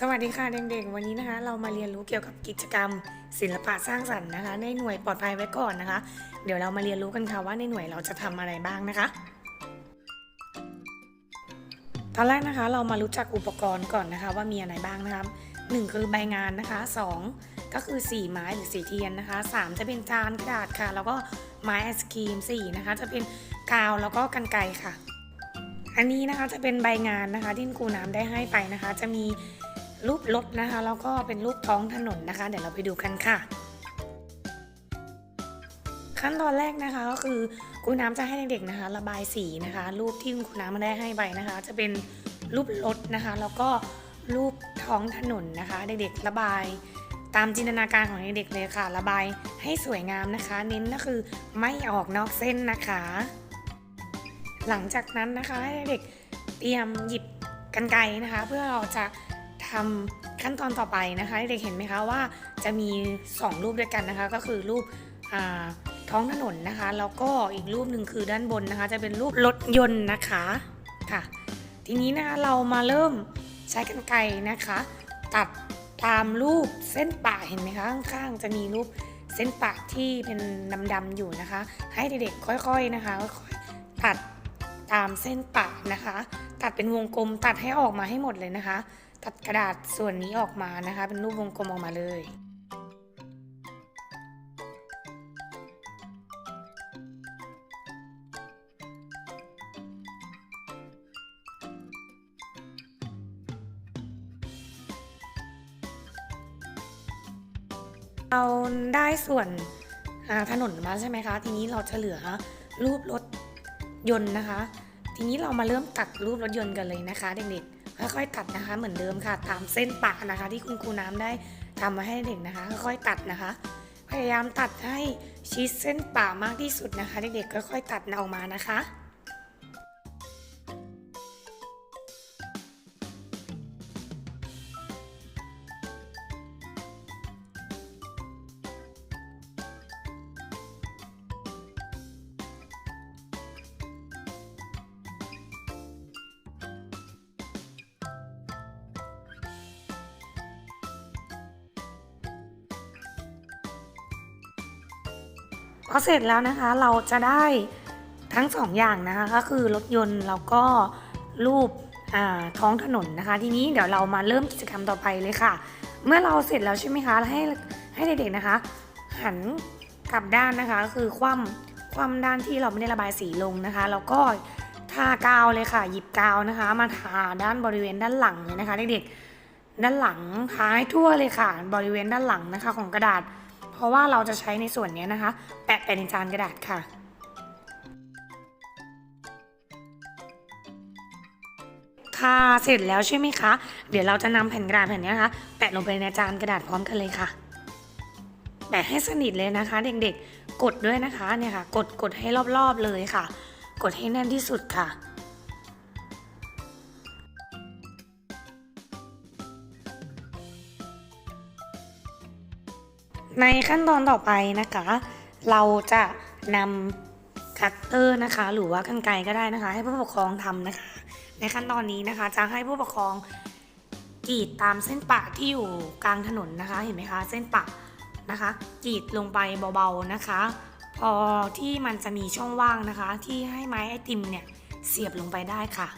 สวัสดีค่ะเด็กๆ วันนี้นะคะ เรามาเรียนรู้เกี่ยวกับกิจกรรม ศิลปะสร้างสรรค์นะคะ ในหน่วยปลอดภัยไว้ก่อนนะคะ เดี๋ยวเรามาเรียนรู้กันค่ะว่าในหน่วยเราจะทำอะไรบ้างนะคะ ตอนแรกนะคะเรามารู้จักอุปกรณ์ก่อนนะคะ ว่ามีอะไรบ้างนะคะหนึ่งคือใบงานนะคะสองก็คือสีไม้หรือสีเทียนนะคะสามจะเป็นจานกระดาษค่ะ แล้วก็ไม้ไอศครีมสี่นะคะ จะเป็นกาวแล้วก็กันไกรค่ะ อันนี้นะคะจะเป็นใบงานนะคะที่ครูน้ำได้ให้ไปนะคะ จะมี รูปรถนะคะ แล้วก็เป็นรูปท้องถนนนะคะ เดี๋ยวเราไปดูกันค่ะ ขั้นตอนแรกนะคะก็คือครูน้ำจะให้เด็กๆนะคะ ระบายสีนะคะ รูปที่ครูน้ำมาได้ให้ไปนะคะ จะเป็นรูปรถนะคะ แล้วก็รูปท้องถนนนะคะ เด็กๆระบายตามจินตนาการของเด็กๆเลยค่ะ ระบายให้สวยงามนะคะ เน้นก็คือไม่ออกนอกเส้นนะคะ หลังจากนั้นนะคะให้เด็กเตรียมหยิบกันไกรนะคะ เพื่อเราจะ ทำขั้นตอนต่อไปนะคะเด็กเห็นไหมคะว่าจะมี 2 รูปด้วยกันนะคะ ก็คือรูปท้องถนนนะคะ แล้วก็อีกรูปหนึ่งคือด้านบนนะคะ จะเป็นรูปรถยนต์นะคะค่ะ ทีนี้นะคะเรามาเริ่มใช้กันไกรนะคะ ตัดตามรูปเส้นปะเห็นไหมคะข้างๆจะมีรูปเส้นปะที่เป็นดำๆอยู่นะคะ ให้เด็กๆค่อยๆนะคะค่อยๆตัดตามเส้นปะนะคะ ตัดเป็นวงกลมตัดให้ออกมาให้หมดเลยนะคะ ตัดกระดาษส่วนนี้ออกมานะคะ เป็นรูปวงกลมออกมาเลย เราได้ส่วนถนนมาใช่ไหมคะ ทีนี้เราจะเหลือรูปรถยนต์นะคะ ทีนี้เรามาเริ่มตัดรูปรถยนต์กันเลยนะคะเด็กๆ ค่อยๆตัดนะคะ เหมือนเดิมค่ะ ตามเส้นปะนะคะ ที่คุณครูน้ำได้ทำมาให้เด็กนะคะ ค่อยๆตัดนะคะ พยายามตัดให้ชิดเส้นปะมากที่สุดนะคะ เด็กๆค่อยๆตัดออกมานะคะ พอเสร็จแล้วนะคะเราจะได้ทั้งสองอย่างนะคะก็คือรถยนต์แล้วก็รูปท้องถนนนะคะ ทีนี้เดี๋ยวเรามาเริ่มกิจกรรมต่อไปเลยค่ะ เมื่อเราเสร็จแล้วใช่ไหมคะให้ให้เด็กๆนะคะ หันกลับด้านนะคะก็คือคว่ำคว่ำด้านที่เราไม่ได้ระบายสีลงนะคะแล้วก็ทากาวเลยค่ะ หยิบกาวนะคะ มาทาด้านบริเวณด้านหลังเลยนะคะเด็กๆด้านหลังทาให้ทั่วเลยค่ะ บริเวณด้านหลังนะคะ ของกระดาษ ราะว่าเราจะใช้ในส่วนนี้นะคะ แปะไปในจานกระดาษค่ะค่ะเสร็จแล้วใช่ไหมคะ เดี๋ยวเราจะนำแผ่นกระดาษแผ่นนี้นะคะ แปะลงไปในจานกระดาษพร้อมกันเลยค่ะ แปะให้สนิทเลยนะคะ เด็กๆ กดด้วยนะคะเนี่ยค่ะ กดกดให้รอบๆเลยค่ะ กดให้แน่นที่สุดค่ะ ในขั้นตอนต่อไปนะคะ เราจะนำคัตเตอร์นะคะ หรือว่ากรรไกรก็ได้นะคะ ให้ผู้ปกครองทำนะคะ ในขั้นตอนนี้นะคะ จะให้ผู้ปกครองกรีดตามเส้นปะที่อยู่กลางถนนนะคะ เห็นไหมคะ เส้นปะนะคะกรีดลงไปเบาๆนะคะ พอที่มันจะมีช่องว่างนะคะ ที่ให้ไม้ไอติมเนี่ยเสียบลงไปได้ค่ะ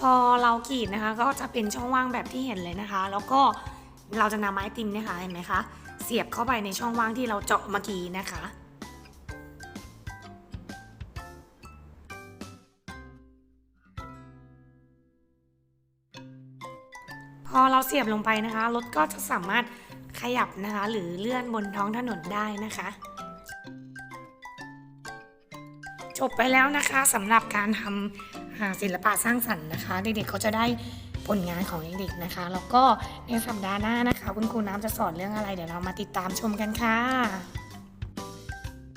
พอเรากรีดนะคะก็จะเป็นช่องว่างแบบที่เห็นเลยนะคะ แล้วก็เราจะนำไม้ติมนี่ยค่ะเห็นไหมคะเสียบเข้าไปในช่องว่างที่เราเจาะเมื่อกี้นะคะพอเราเสียบลงไปนะคะรถก็จะสามารถขยับนะคะ หรือเลื่อนบนท้องถนนได้นะคะ จบไปแล้วนะคะสำหรับการทำ ศิลปะสร้างสรรค์นะคะ เด็กๆเขาจะได้ผลงานของเด็กๆนะคะ แล้วก็ในสัปดาห์หน้านะคะ คุณครูน้ำจะสอนเรื่องอะไร เดี๋ยวเรามาติดตามชมกันค่ะ